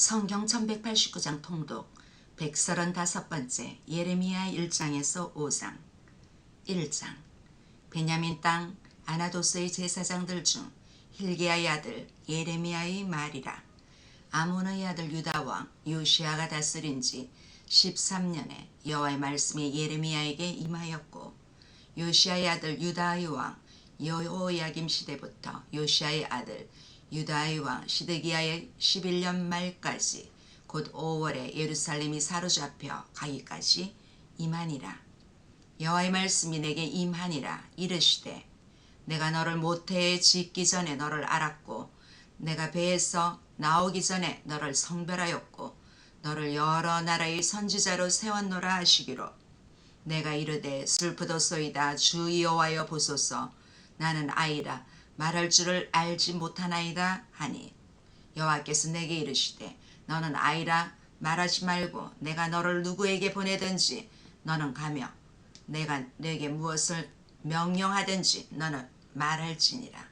성경 1189장 통독 135번째 예레미야 1장에서 5장. 1장. 베냐민 땅 아나도스의 제사장들 중 힐기야의 아들 예레미야의 말이라. 아몬의 아들 유다 왕 요시아가 다스린 지 13년에 여호와의 말씀이 예레미야에게 임하였고 요시아의 아들 유다의 왕 여호야김 시대부터 요시아의 아들 유다의 왕 시드기야의 11년 말까지 곧 5월에 예루살렘이 사로잡혀 가기까지 임하니라. 여호와의 말씀이 내게 임하니라. 이르시되 내가 너를 모태에 짓기 전에 너를 알았고 내가 배에서 나오기 전에 너를 성별하였고 너를 여러 나라의 선지자로 세웠노라 하시기로. 내가 이르되 슬프도소이다. 주 여호와여 보소서. 나는 아이라 말할 줄을 알지 못하나이다 하니 여호와께서 내게 이르시되 너는 아이라 말하지 말고 내가 너를 누구에게 보내든지 너는 가며 내가 내게 무엇을 명령하든지 너는 말할지니라.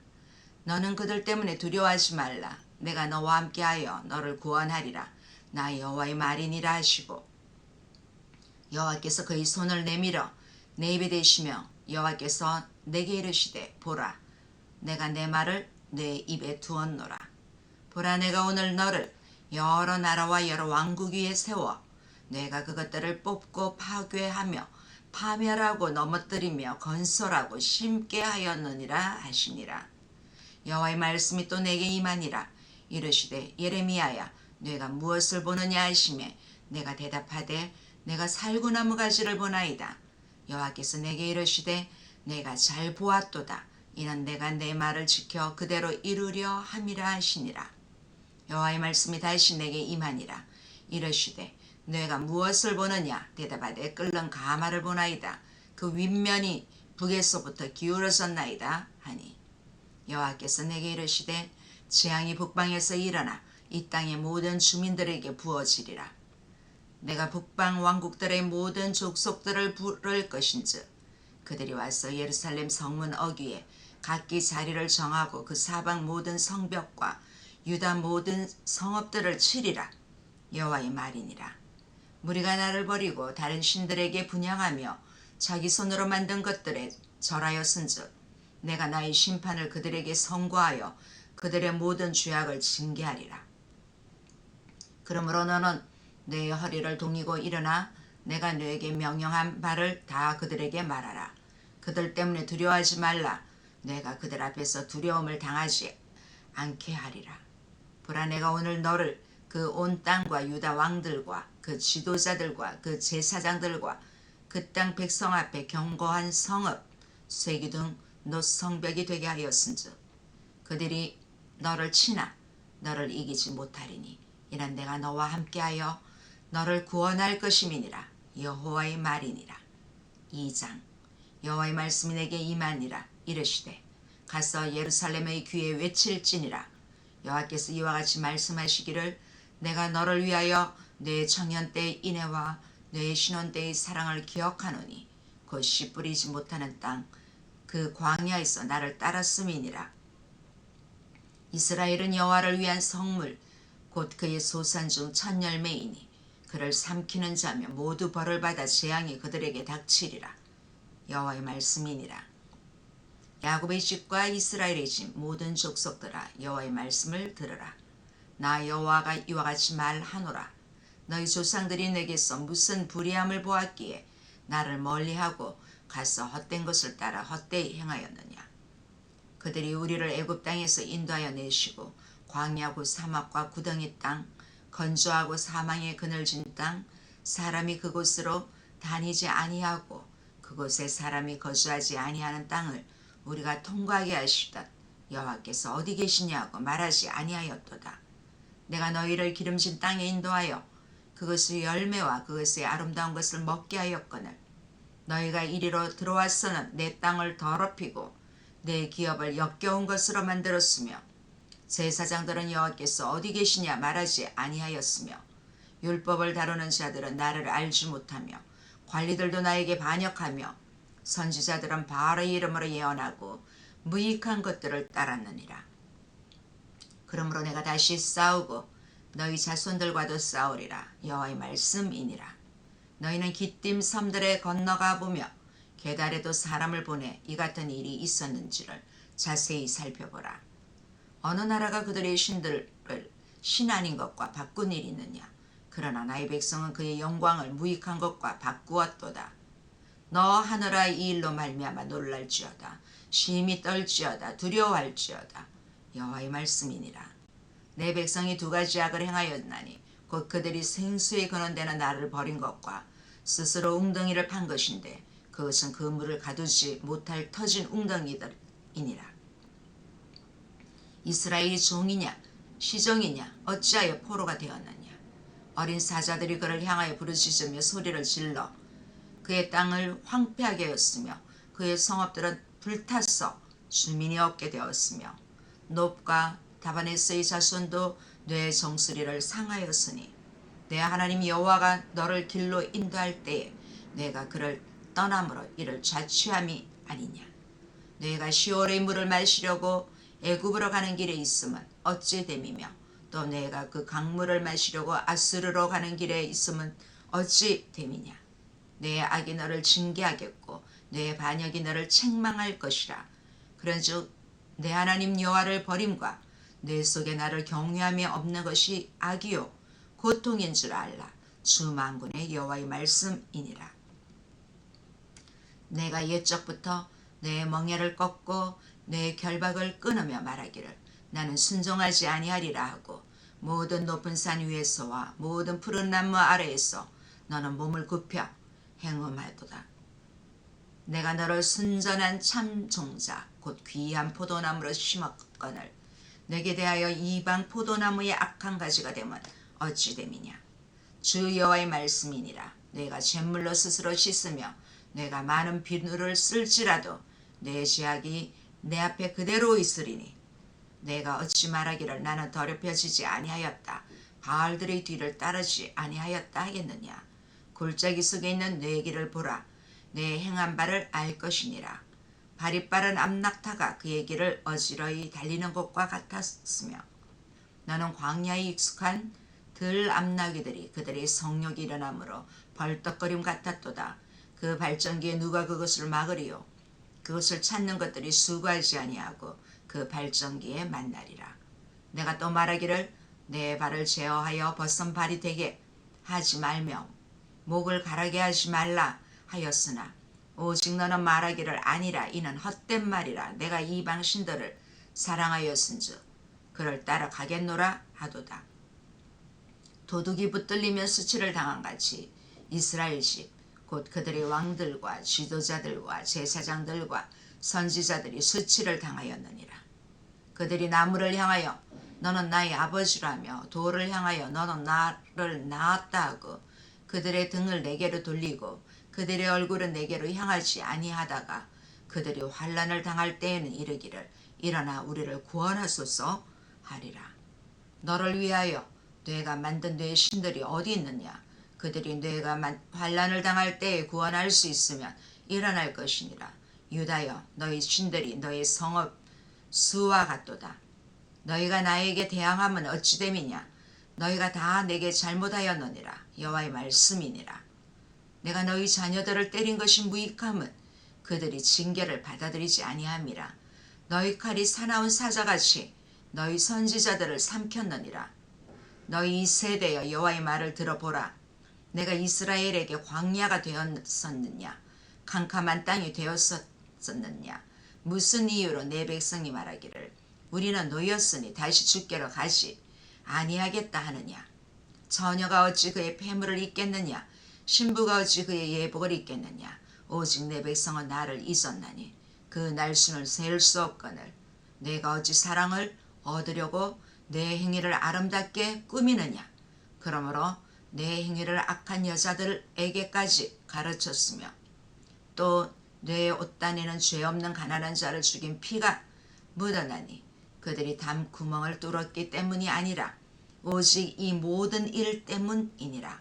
너는 그들 때문에 두려워하지 말라. 내가 너와 함께하여 너를 구원하리라. 나 여호와의 말이니라 하시고 여호와께서 그의 손을 내밀어 내 입에 대시며 여호와께서 내게 이르시되 보라 내가 내 말을 내 입에 두었노라. 보라 내가 오늘 너를 여러 나라와 여러 왕국 위에 세워 내가 그것들을 뽑고 파괴하며 파멸하고 넘어뜨리며 건설하고 심게 하였느니라 하시니라. 여호와의 말씀이 또 내게 임하니라. 이르시되 예레미야야 내가 무엇을 보느냐 하시매 내가 대답하되 내가 살구나무 가지를 보나이다. 여호와께서 내게 이르시되 내가 잘 보았도다 이는 내가 내 말을 지켜 그대로 이루려 함이라 하시니라. 여호와의 말씀이 다시 내게 임하니라. 이르시되 내가 무엇을 보느냐? 대답하되 끓는 가마를 보나이다. 그 윗면이 북에서부터 기울어졌나이다. 하니 여호와께서 내게 이르시되 재앙이 북방에서 일어나 이 땅의 모든 주민들에게 부어지리라. 내가 북방 왕국들의 모든 족속들을 부를 것인즉 그들이 와서 예루살렘 성문 어귀에 각기 자리를 정하고 그 사방 모든 성벽과 유다 모든 성읍들을 치리라. 여호와의 말이니라. 무리가 나를 버리고 다른 신들에게 분양하며 자기 손으로 만든 것들에 절하였은즉 내가 나의 심판을 그들에게 선고하여 그들의 모든 죄악을 징계하리라. 그러므로 너는 내 허리를 동이고 일어나 내가 너에게 명령한 바를 다 그들에게 말하라. 그들 때문에 두려워하지 말라 내가 그들 앞에서 두려움을 당하지 않게 하리라. 보라 내가 오늘 너를 그 온 땅과 유다 왕들과 그 지도자들과 그 제사장들과 그 땅 백성 앞에 경고한 성읍 쇠기둥 노성벽이 되게 하였은즉 그들이 너를 치나 너를 이기지 못하리니 이는 내가 너와 함께하여 너를 구원할 것임이니라. 여호와의 말이니라. 2장. 여호와의 말씀이 내게 임하니라 이르시되 가서 예루살렘의 귀에 외칠지니라. 여호와께서 이와 같이 말씀하시기를 내가 너를 위하여 내 청년 때의 인애와 내 신혼 때의 사랑을 기억하노니 곧 씨 뿌리지 못하는 땅 그 광야에서 나를 따랐음이니라. 이스라엘은 여호와를 위한 성물 곧 그의 소산 중 첫 열매이니 그를 삼키는 자며 모두 벌을 받아 재앙이 그들에게 닥치리라. 여호와의 말씀이니라 야곱의 집과 이스라엘의 집 모든 족속들아 여호와의 말씀을 들으라. 나 여호와가 이와 같이 말하노라. 너희 조상들이 내게서 무슨 불의함을 보았기에 나를 멀리하고 가서 헛된 것을 따라 헛되이 행하였느냐? 그들이 우리를 애굽 땅에서 인도하여 내시고 광야고 사막과 구덩이 땅 건조하고 사망의 그늘진 땅 사람이 그곳으로 다니지 아니하고 그곳에 사람이 거주하지 아니하는 땅을 우리가 통과하게 하시던 여호와께서 어디 계시냐고 말하지 아니하였도다. 내가 너희를 기름진 땅에 인도하여 그것의 열매와 그것의 아름다운 것을 먹게 하였거늘 너희가 이리로 들어와서는 내 땅을 더럽히고 내 기업을 역겨운 것으로 만들었으며 제사장들은 여호와께서 어디 계시냐 말하지 아니하였으며 율법을 다루는 자들은 나를 알지 못하며 관리들도 나에게 반역하며 선지자들은 바알의 이름으로 예언하고 무익한 것들을 따랐느니라. 그러므로 내가 다시 싸우고 너희 자손들과도 싸우리라. 여호와의 말씀이니라. 너희는 기띔 섬들에 건너가 보며 계달에도 사람을 보내 이 같은 일이 있었는지를 자세히 살펴보라. 어느 나라가 그들의 신들을 신 아닌 것과 바꾼 일이 있느냐? 그러나 나의 백성은 그의 영광을 무익한 것과 바꾸었도다 너 하늘아 이 일로 말미암아 놀랄지어다. 심히 떨지어다. 두려워할지어다. 여호와의 말씀이니라. 내 백성이 두 가지 악을 행하였나니 곧 그들이 생수에 근원되는 나를 버린 것과 스스로 웅덩이를 판 것인데 그것은 그 물을 가두지 못할 터진 웅덩이들이니라. 이스라엘이 종이냐 시종이냐 어찌하여 포로가 되었느냐? 어린 사자들이 그를 향하여 부르짖으며 소리를 질러 그의 땅을 황폐하게 하였으며 그의 성읍들은 불탔어 주민이 없게 되었으며 높과 다바네스의 자손도 뇌 정수리를 상하였으니 내 하나님 여호와가 너를 길로 인도할 때에 내가 그를 떠남으로 이를 자취함이 아니냐. 내가 시월의 물을 마시려고 애굽으로 가는 길에 있음은 어찌 됨이며 또 내가 그 강물을 마시려고 아스르로 가는 길에 있음은 어찌 됨이냐 내 악이 너를 징계하겠고 내 반역이 너를 책망할 것이라. 그런즉 내 하나님 여호와를 버림과 내 속에 나를 경외함이 없는 것이 악이요 고통인 줄 알라. 주 만군의 여호와의 말씀이니라. 내가 옛적부터 내 멍에를 꺾고 내 결박을 끊으며 말하기를 나는 순종하지 아니하리라 하고 모든 높은 산 위에서와 모든 푸른 나무 아래에서 너는 몸을 굽혀 행음하도다. 내가 너를 순전한 참 종자 곧 귀한 포도나무로 심었거늘. 내게 대하여 이방 포도나무의 악한 가지가 되면 어찌 됨이냐? 주 여호와의 말씀이니라. 내가 잿물로 스스로 씻으며 내가 많은 비누를 쓸지라도 내 죄악이 내 앞에 그대로 있으리니 내가 어찌 말하기를 나는 더럽혀지지 아니하였다. 바알들의 뒤를 따르지 아니하였다 하겠느냐 골짜기 속에 있는 내 길을 보라. 내 행한 바를 알 것이니라. 발이 빠른 암낙타가 그의 길을 어지러이 달리는 것과 같았으며 너는 광야에 익숙한 들 암나귀들이 그들의 성욕이 일어나므로 벌떡거림 같았도다. 그 발전기에 누가 그것을 막으리요? 그것을 찾는 것들이 수고하지 아니하고 그 발전기에 만나리라. 내가 또 말하기를 내 발을 제어하여 벗선 발이 되게 하지 말며 목을 가라게 하지 말라 하였으나 오직 너는 말하기를 아니라 이는 헛된 말이라 내가 이방 신들을 사랑하였은즉 그를 따라 가겠노라 하도다. 도둑이 붙들리며 수치를 당한 같이 이스라엘 집 곧 그들의 왕들과 지도자들과 제사장들과 선지자들이 수치를 당하였느니라. 그들이 나무를 향하여 너는 나의 아버지라며 돌을 향하여 너는 나를 낳았다 하고 그들의 등을 내게로 돌리고 그들의 얼굴은 내게로 향하지 아니하다가 그들이 환란을 당할 때에는 이르기를 일어나 우리를 구원하소서 하리라. 너를 위하여 뇌가 만든 뇌 신들이 어디 있느냐? 그들이 뇌가 환란을 당할 때에 구원할 수 있으면 일어날 것이니라. 유다여 너희 신들이 너희 성읍 수와 같도다. 너희가 나에게 대항하면 어찌 됨이냐? 너희가 다 내게 잘못하였느니라. 여호와의 말씀이니라. 내가 너희 자녀들을 때린 것이 무익함은 그들이 징계를 받아들이지 아니함이라. 너희 칼이 사나운 사자같이 너희 선지자들을 삼켰느니라. 너희 이 세대여 여호와의 말을 들어보라. 내가 이스라엘에게 광야가 되었었느냐? 캄캄한 땅이 되었었느냐? 무슨 이유로 내 백성이 말하기를 우리는 노였으니 다시 죽게로 가지 아니하겠다 하느냐? 처녀가 어찌 그의 폐물을 잊겠느냐? 신부가 어찌 그의 예복을 잊겠느냐? 오직 내 백성은 나를 잊었나니 그 날수는 셀 수 없거늘 내가 어찌 사랑을 얻으려고 내 행위를 아름답게 꾸미느냐? 그러므로 내 행위를 악한 여자들에게까지 가르쳤으며 또내 옷단에는 죄 없는 가난한 자를 죽인 피가 묻어나니 그들이 담 구멍을 뚫었기 때문이 아니라 오직 이 모든 일 때문이니라.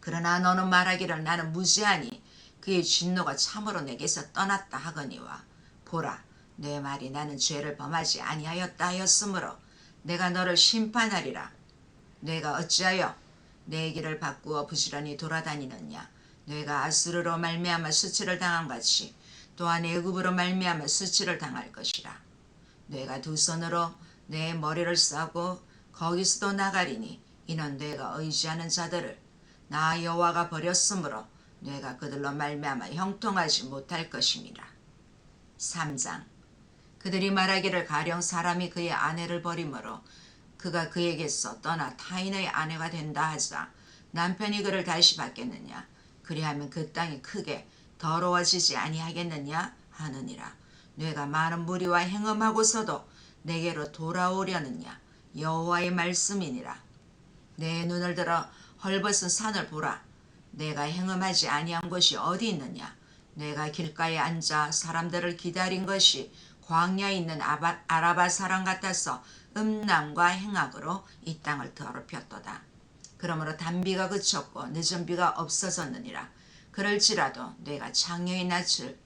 그러나 너는 말하기를 나는 무지하니 그의 진노가 참으로 내게서 떠났다 하거니와 보라 내 말이 나는 죄를 범하지 아니하였다 하였으므로 내가 너를 심판하리라. 내가 어찌하여 내 길을 바꾸어 부지런히 돌아다니느냐? 내가 아수르로 말미암아 수치를 당한 같이 또한 애굽으로 말미암아 수치를 당할 것이라. 내가 두 손으로 내 머리를 싸고 거기서도 나가리니 이는 내가 의지하는 자들을 나 여호와가 버렸으므로 내가 그들로 말미암아 형통하지 못할 것임이라 3장. 그들이 말하기를 가령 사람이 그의 아내를 버림으로 그가 그에게서 떠나 타인의 아내가 된다 하자 남편이 그를 다시 받겠느냐? 그리하면 그 땅이 크게 더러워지지 아니하겠느냐? 하느니라. 내가 많은 무리와 행음하고서도 내게로 돌아오려느냐 여호와의 말씀이니라 내 눈을 들어 헐벗은 산을 보라 내가 행음하지 아니한 곳이 어디 있느냐 내가 길가에 앉아 사람들을 기다린 것이 광야에 있는 아바, 아라바 사람 같아서 음란과 행악으로 이 땅을 더럽혔도다. 그러므로 단비가 그쳤고 늦은 비가 없어졌느니라. 그럴지라도 내가 창녀의 낯을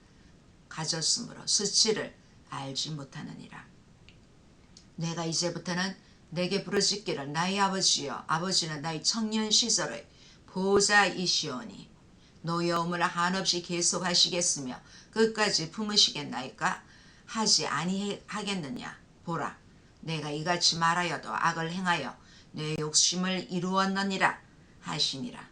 가졌으므로 수치를 알지 못하느니라. 내가 이제부터는 내게 부르짖기를 나의 아버지여 아버지는 나의 청년 시절의 보호자이시오니 노여움을 한없이 계속하시겠으며 끝까지 품으시겠나이까? 하지 아니하겠느냐? 보라 내가 이같이 말하여도 악을 행하여 내 욕심을 이루었느니라 하시니라.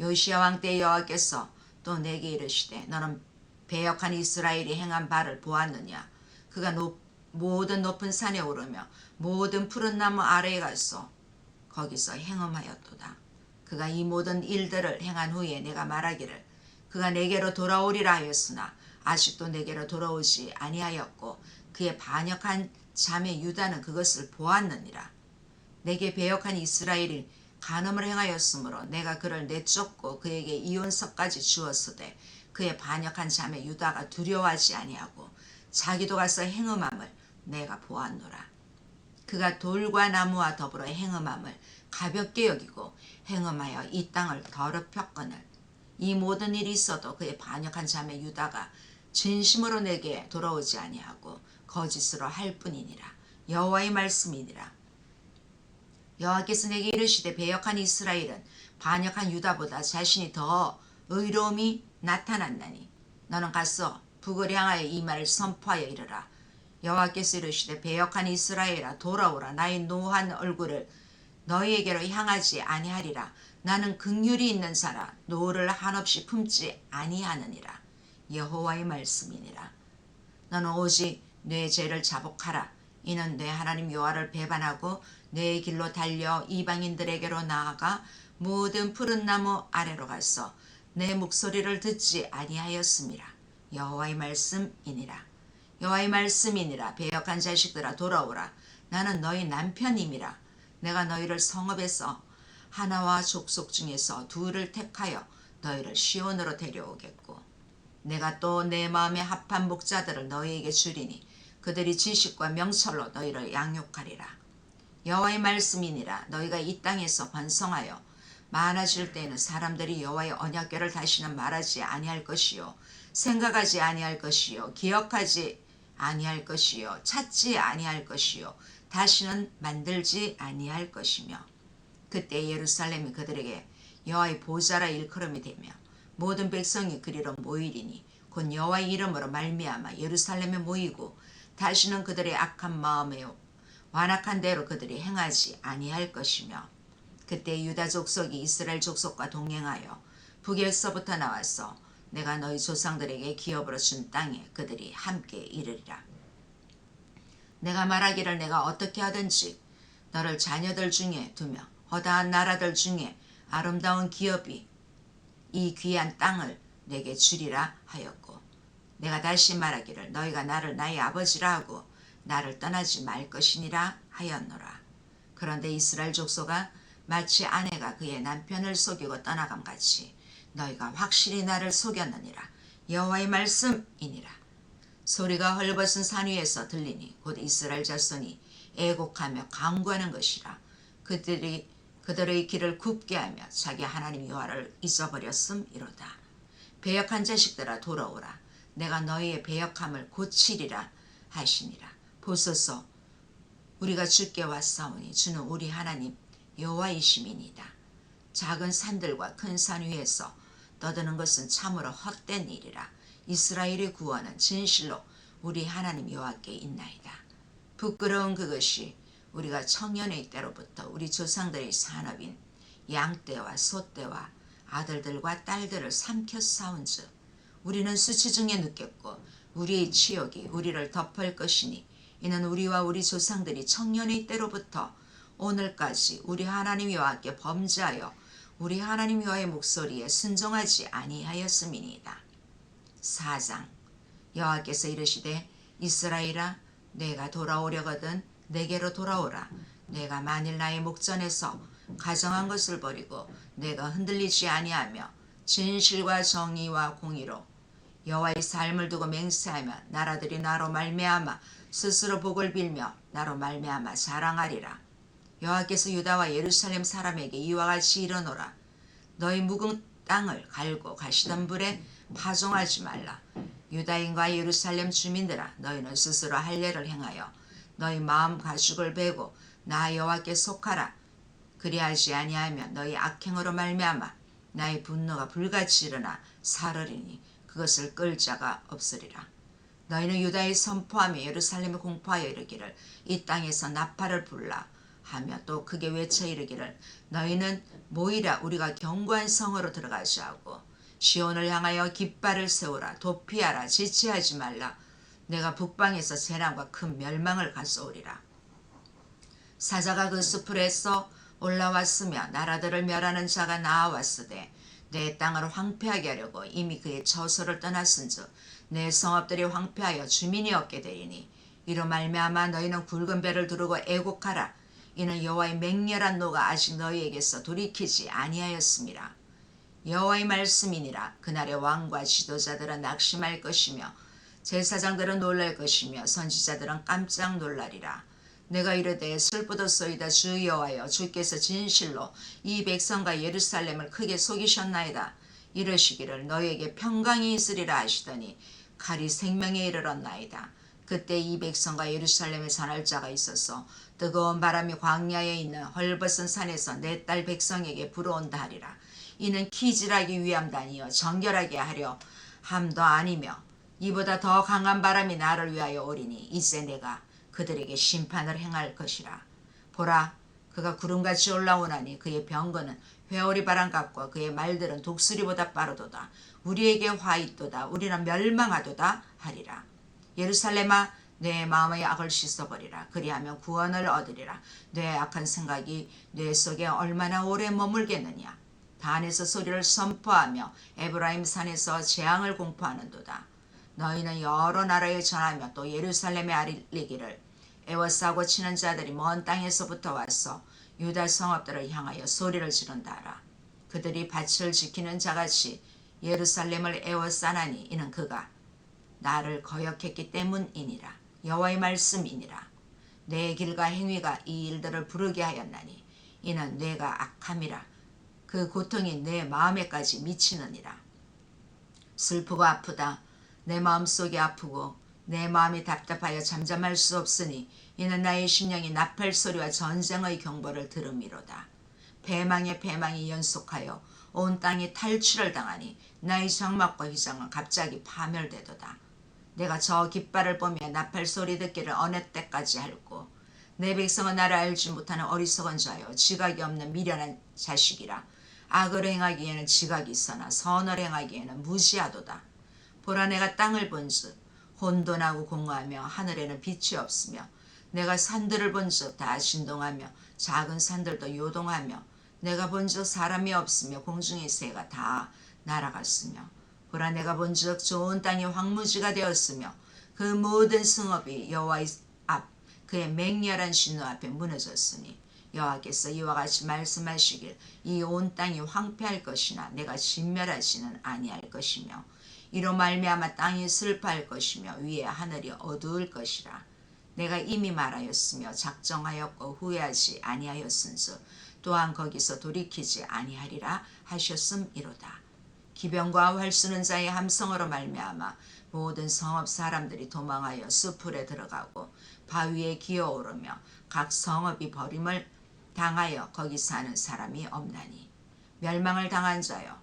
요시야 왕 때 여호와께서 또 내게 이르시되 너는 배역한 이스라엘이 행한 바를 보았느냐? 그가 높, 모든 높은 산에 오르며 모든 푸른 나무 아래에 가서 거기서 행음하였도다 그가 이 모든 일들을 행한 후에 내가 말하기를 그가 내게로 돌아오리라 하였으나 아직도 내게로 돌아오지 아니하였고 그의 반역한 자매 유다는 그것을 보았느니라. 내게 배역한 이스라엘이 간음을 행하였으므로 내가 그를 내쫓고 그에게 이혼서까지 주었으되 그의 반역한 자매 유다가 두려워하지 아니하고 자기도 가서 행음함을 내가 보았노라. 그가 돌과 나무와 더불어 행음함을 가볍게 여기고 행음하여 이 땅을 더럽혔거늘. 이 모든 일이 있어도 그의 반역한 자매 유다가 진심으로 내게 돌아오지 아니하고 거짓으로 할 뿐이니라. 여호와의 말씀이니라. 여호와께서 내게 이르시되 배역한 이스라엘은 반역한 유다보다 자신이 더 의로움이 나타났나니 너는 가서 북을 향하여 이 말을 선포하여 이르라 여호와께서 이르시되 배역한 이스라엘아 돌아오라. 나의 노한 얼굴을 너희에게로 향하지 아니하리라. 나는 극률이 있는 자라. 노를 한없이 품지 아니하느니라. 여호와의 말씀이니라. 너는 오직 내 죄를 자복하라. 이는 내 하나님 여호와를 배반하고 내 길로 달려 이방인들에게로 나아가 모든 푸른 나무 아래로 가서 내 목소리를 듣지 아니하였음이라 여호와의 말씀이니라 여호와의 말씀이니라. 배역한 자식들아 돌아오라. 나는 너희 남편임이라. 내가 너희를 성읍에서 하나와 족속 중에서 둘을 택하여 너희를 시온으로 데려오겠고 내가 또 내 마음에 합한 목자들을 너희에게 주리니 그들이 지식과 명철로 너희를 양육하리라. 여호와의 말씀이니라. 너희가 이 땅에서 번성하여 많아질 때에는 사람들이 여호와의 언약궤를 다시는 말하지 아니할 것이요 생각하지 아니할 것이요 기억하지 아니할 것이요. 찾지 아니할 것이요. 다시는 만들지 아니할 것이며. 그때 예루살렘이 그들에게 여호와의 보좌라 일컬음이 되며 모든 백성이 그리로 모이리니 곧 여호와의 이름으로 말미암아 예루살렘에 모이고 다시는 그들의 악한 마음에 완악한 대로 그들이 행하지 아니할 것이며. 그때 유다 족속이 이스라엘 족속과 동행하여 북에서부터 나와서 내가 너희 조상들에게 기업으로 준 땅에 그들이 함께 이르리라. 내가 말하기를 내가 어떻게 하든지 너를 자녀들 중에 두며 허다한 나라들 중에 아름다운 기업이 이 귀한 땅을 내게 주리라 하였고 내가 다시 말하기를 너희가 나를 나의 아버지라 하고 나를 떠나지 말 것이니라 하였노라. 그런데 이스라엘 족속아 마치 아내가 그의 남편을 속이고 떠나감 같이 너희가 확실히 나를 속였느니라. 여호와의 말씀이니라. 소리가 헐벗은 산 위에서 들리니 곧 이스라엘 자손이 애곡하며 강구하는 것이라. 그들이 그들의 길을 굽게 하며 자기 하나님 여호와를 잊어버렸음이로다. 배역한 자식들아 돌아오라. 내가 너희의 배역함을 고치리라 하시니라. 보소서 우리가 주께 왔사오니 주는 우리 하나님 여호와이시민이다. 작은 산들과 큰 산 위에서 떠드는 것은 참으로 헛된 일이라. 이스라엘의 구원은 진실로 우리 하나님 여호와께 있나이다. 부끄러운 그것이 우리가 청년의 때로부터 우리 조상들의 산업인 양떼와 소떼와 아들들과 딸들을 삼켜 싸운즉 우리는 수치 중에 느꼈고 우리의 치욕이 우리를 덮을 것이니 이는 우리와 우리 조상들이 청년의 때로부터 오늘까지 우리 하나님 여호와께 범죄하여 우리 하나님 여호와의 목소리에 순종하지 아니하였음이니이다. 4장 여호와께서 이르시되 이스라엘아 내가 돌아오려거든 내게로 돌아오라 내가 만일 나의 목전에서 가정한 것을 버리고 내가 흔들리지 아니하며 진실과 정의와 공의로 여호와의 삶을 두고 맹세하며 나라들이 나로 말미암아 스스로 복을 빌며 나로 말미암아 자랑하리라 여호와께서 유다와 예루살렘 사람에게 이와 같이 이르노라. 너희 묵은 땅을 갈고 가시던 불에 파종하지 말라. 유다인과 예루살렘 주민들아 너희는 스스로 할례를 행하여 너희 마음 가죽을 베고 나 여호와께 속하라. 그리하지 아니하면 너희 악행으로 말미암아 나의 분노가 불같이 일어나 사르리니 그것을 끌 자가 없으리라. 너희는 유다에 선포하며 예루살렘에 공포하여 이르기를 이 땅에서 나팔을 불라 하며 또 크게 외쳐 이르기를? 너희는 모이라 우리가 견고한 성으로 들어가자 하고 시온을 향하여 깃발을 세우라 도피하라 지체하지 말라. 내가 북방에서 재난과 큰 멸망을 가져오리라. 사자가 그 수풀에서 올라왔으며 나라들을 멸하는 자가 나아왔으되 내 땅을 황폐하게 하려고 이미 그의 처소를 떠났은즉 내 성읍들이 황폐하여 주민이 없게 되리니. 이로 말미암아 너희는 굵은 배를 두르고 애곡하라 이는 여호와의 맹렬한 노가 아직 너희에게서 돌이키지 아니하였습니다. 여호와의 말씀이니라 그날의 왕과 지도자들은 낙심할 것이며 제사장들은 놀랄 것이며 선지자들은 깜짝 놀라리라. 내가 이르되 슬프도소이다 주 여호와여 주께서 진실로 이 백성과 예루살렘을 크게 속이셨나이다. 이르시기를 너희에게 평강이 있으리라 하시더니 칼이 생명에 이르렀나이다. 그때 이 백성과 예루살렘에 산할 자가 있어서 뜨거운 바람이 광야에 있는 헐벗은 산에서 내 딸 백성에게 불어온다 하리라. 이는 키질하기 위함다니요 정결하게 하려 함도 아니며 이보다 더 강한 바람이 나를 위하여 오리니 이제 내가 그들에게 심판을 행할 것이라. 보라 그가 구름같이 올라오나니 그의 병거는 회오리 바람 같고 그의 말들은 독수리보다 빠르도다. 우리에게 화 있도다. 우리는 멸망하도다 하리라. 예루살렘아 내 마음의 악을 씻어버리라. 그리하면 구원을 얻으리라. 내 악한 생각이 뇌 속에 얼마나 오래 머물겠느냐. 단에서 소리를 선포하며 에브라임 산에서 재앙을 공포하는도다. 너희는 여러 나라에 전하며 또 예루살렘에 알리기를 애워싸고 치는 자들이 먼 땅에서부터 와서 유다 성읍들을 향하여 소리를 지른다 하라. 그들이 밭을 지키는 자같이 예루살렘을 애워싸나니 이는 그가 나를 거역했기 때문이니라. 여호와의 말씀이니라. 내 길과 행위가 이 일들을 부르게 하였나니 이는 내가 악함이라. 그 고통이 내 마음에까지 미치느니라. 슬프고 아프다. 내 마음속이 아프고 내 마음이 답답하여 잠잠할 수 없으니 이는 나의 심령이 나팔 소리와 전쟁의 경보를 들음이로다. 배망의 배망이 연속하여 온 땅이 탈출을 당하니 나의 장막과 휘장은 갑자기 파멸되도다. 내가 저 깃발을 보며 나팔 소리 듣기를 어느 때까지 할고 내 백성은 나를 알지 못하는 어리석은 자여 지각이 없는 미련한 자식이라. 악을 행하기에는 지각이 있으나 선을 행하기에는 무지하도다. 보라 내가 땅을 본즉 혼돈하고 공허하며 하늘에는 빛이 없으며 내가 산들을 본즉 다 진동하며 작은 산들도 요동하며 내가 본즉 사람이 없으며 공중의 새가 다 날아갔으며 보라 내가 본즉 좋은 땅이 황무지가 되었으며 그 모든 승업이 여호와의 앞 그의 맹렬한 신노 앞에 무너졌으니 여호와께서 이와 같이 말씀하시길 이 온 땅이 황폐할 것이나 내가 진멸하지는 아니할 것이며 이로 말미암아 땅이 슬퍼할 것이며 위에 하늘이 어두울 것이라. 내가 이미 말하였으며 작정하였고 후회하지 아니하였은즉 또한 거기서 돌이키지 아니하리라 하셨음이로다. 기병과 활 쏘는 자의 함성으로 말미암아 모든 성읍 사람들이 도망하여 수풀에 들어가고 바위에 기어오르며 각 성읍이 버림을 당하여 거기 사는 사람이 없나니 멸망을 당한 자여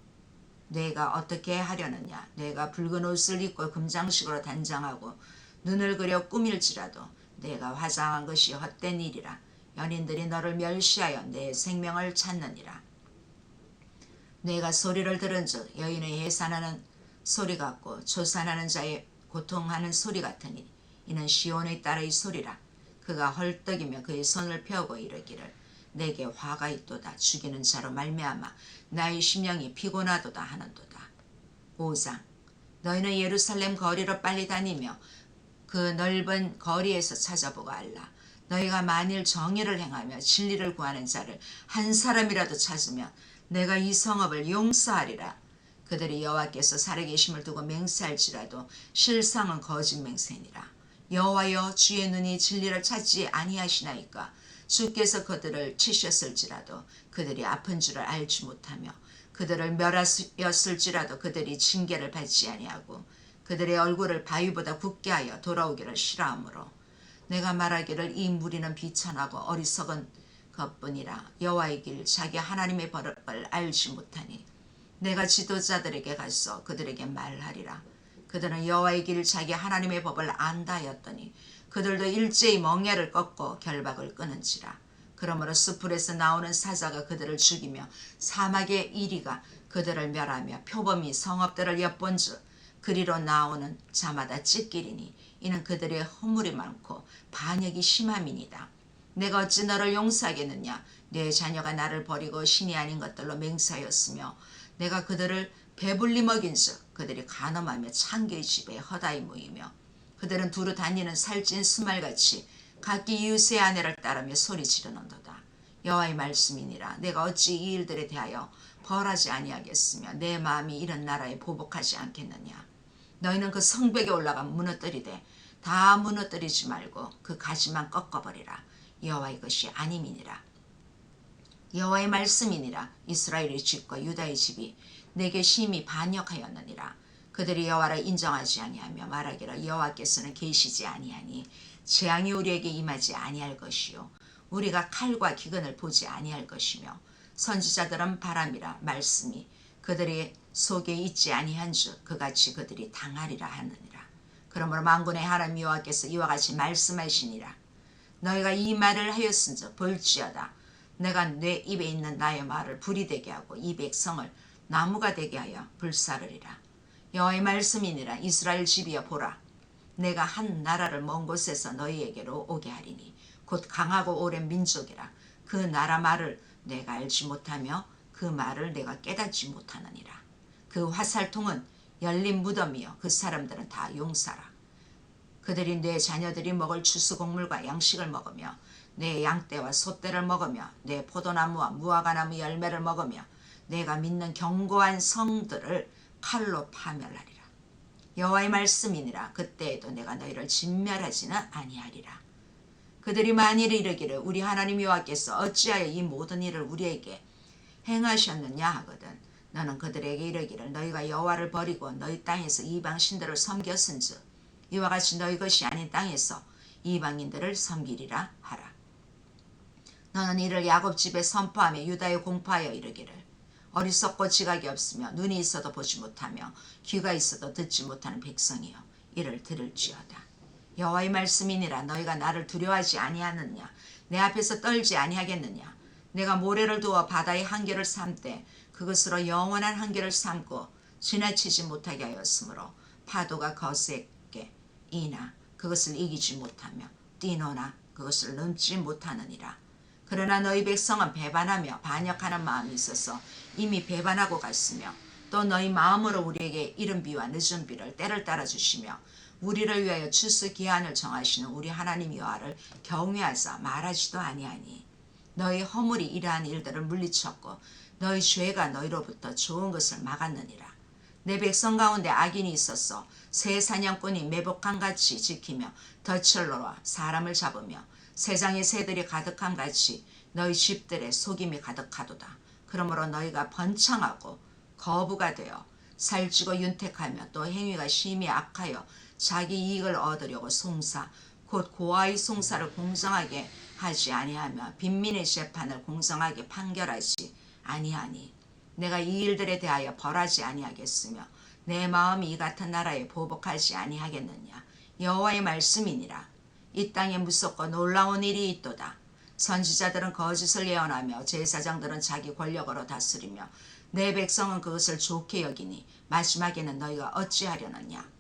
내가 어떻게 하려느냐? 내가 붉은 옷을 입고 금장식으로 단장하고 눈을 그려 꾸밀지라도 내가 화장한 것이 헛된 일이라. 연인들이 너를 멸시하여 내 생명을 찾느니라 내가 소리를 들은 즉 여인의 해산하는 소리 같고 조산하는 자의 고통하는 소리 같으니 이는 시온의 딸의 소리라. 그가 헐떡이며 그의 손을 펴고 이르기를 내게 화가 있도다. 죽이는 자로 말미암아 나의 심령이 피곤하도다 하는도다. 5장. 너희는 예루살렘 거리로 빨리 다니며 그 넓은 거리에서 찾아보고 알라. 너희가 만일 정의를 행하며 진리를 구하는 자를 한 사람이라도 찾으면 내가 이 성읍을 용서하리라. 그들이 여호와께서 살아계심을 두고 맹세할지라도 실상은 거짓 맹세니라. 여호와여 주의 눈이 진리를 찾지 아니하시나이까? 주께서 그들을 치셨을지라도 그들이 아픈 줄을 알지 못하며 그들을 멸하였을지라도 그들이 징계를 받지 아니하고 그들의 얼굴을 바위보다 굳게 하여 돌아오기를 싫어하므로. 내가 말하기를 이 무리는 비천하고 어리석은 것뿐이라 여호와의 길 자기 하나님의 벌을 알지 못하니 내가 지도자들에게 가서 그들에게 말하리라. 그들은 여호와의 길 자기 하나님의 법을 안다 하였더니 그들도 일제히 멍에를 꺾고 결박을 끊은지라. 그러므로 수풀에서 나오는 사자가 그들을 죽이며 사막의 이리가 그들을 멸하며 표범이 성읍들을 엿본즉 그리로 나오는 자마다 찢기리니 이는 그들의 허물이 많고 반역이 심함이니이다 내가 어찌 너를 용서하겠느냐 내 자녀가 나를 버리고 신이 아닌 것들로 맹세하였으며 내가 그들을 배불리 먹인즉 그들이 간엄하며 창기의 집에 허다히 모이며 그들은 두루 다니는 살찐 수말같이 각기 이웃의 아내를 따르며 소리 지르는도다. 여호와의 말씀이니라 내가 어찌 이 일들에 대하여 벌하지 아니하겠으며 내 마음이 이런 나라에 보복하지 않겠느냐. 너희는 그 성벽에 올라가 무너뜨리되 다 무너뜨리지 말고 그 가지만 꺾어버리라. 여호와의 것이 아님이니라. 여호와의 말씀이니라. 이스라엘의 집과 유다의 집이 내게 심히 반역하였느니라. 그들이 여호와를 인정하지 아니하며 말하기를 여호와께서는 계시지 아니하니 재앙이 우리에게 임하지 아니할 것이요. 우리가 칼과 기근을 보지 아니할 것이며 선지자들은 바람이라 말씀이 그들의 속에 있지 아니한즉 그같이 그들이 당하리라 하느니라. 그러므로 만군의 하나님 여호와께서 이와 같이 말씀하시니라 너희가 이 말을 하였은즉 볼지어다 내가 내 입에 있는 나의 말을 불이 되게 하고 이 백성을 나무가 되게 하여 불사르리라. 여호와의 말씀이니라 이스라엘 집이여 보라. 내가 한 나라를 먼 곳에서 너희에게로 오게 하리니 곧 강하고 오랜 민족이라. 그 나라 말을 내가 알지 못하며 그 말을 내가 깨닫지 못하느니라. 그 화살통은 열린 무덤이요 그 사람들은 다 용사라. 그들이 내 자녀들이 먹을 추수곡물과 양식을 먹으며 내 양떼와 소떼를 먹으며 내 포도나무와 무화과나무 열매를 먹으며 내가 믿는 견고한 성들을 칼로 파멸하리라. 여호와의 말씀이니라 그때에도 내가 너희를 진멸하지는 아니하리라. 그들이 만일 이르기를 우리 하나님 여호와께서 어찌하여 이 모든 일을 우리에게 행하셨느냐 하거든 너는 그들에게 이르기를 너희가 여호와를 버리고 너희 땅에서 이방 신들을 섬겼은즉 이와 같이 너희 것이 아닌 땅에서 이방인들을 섬기리라 하라. 너는 이를 야곱 집에 선포하며 유다에 공포하여 이르기를 어리석고 지각이 없으며 눈이 있어도 보지 못하며 귀가 있어도 듣지 못하는 백성이여 이를 들을지어다. 여호와의 말씀이니라 너희가 나를 두려워하지 아니하느냐 내 앞에서 떨지 아니하겠느냐 내가 모래를 두어 바다의 한계를 삼되 그것으로 영원한 한계를 삼고 지나치지 못하게 하였으므로 파도가 거세게 이나 그것을 이기지 못하며 뛰노나 그것을 넘지 못하느니라. 그러나 너희 백성은 배반하며 반역하는 마음이 있어서 이미 배반하고 갔으며 또 너희 마음으로 우리에게 이른 비와 늦은 비를 때를 따라 주시며 우리를 위하여 추수 기한을 정하시는 우리 하나님 여호와를 경외하사 말하지도 아니하니 너희 허물이 이러한 일들을 물리쳤고 너희 죄가 너희로부터 좋은 것을 막았느니라. 내 백성 가운데 악인이 있었어 새 사냥꾼이 매복한 같이 지키며 놓아 사람을 잡으며 세상의 새들이 가득함 같이 너희 집들에 속임이 가득하도다. 그러므로 너희가 번창하고 거부가 되어 살찌고 윤택하며 또 행위가 심히 악하여 자기 이익을 얻으려고 송사 곧 고아의 송사를 공정하게 하지 아니하며 빈민의 재판을 공정하게 판결하지 아니하니 내가 이 일들에 대하여 벌하지 아니하겠으며 내 마음이 이 같은 나라에 보복하지 아니하겠느냐? 여호와의 말씀이니라. 이 땅에 무섭고 놀라운 일이 있도다. 선지자들은 거짓을 예언하며 제사장들은 자기 권력으로 다스리며 내 백성은 그것을 좋게 여기니 마지막에는 너희가 어찌하려느냐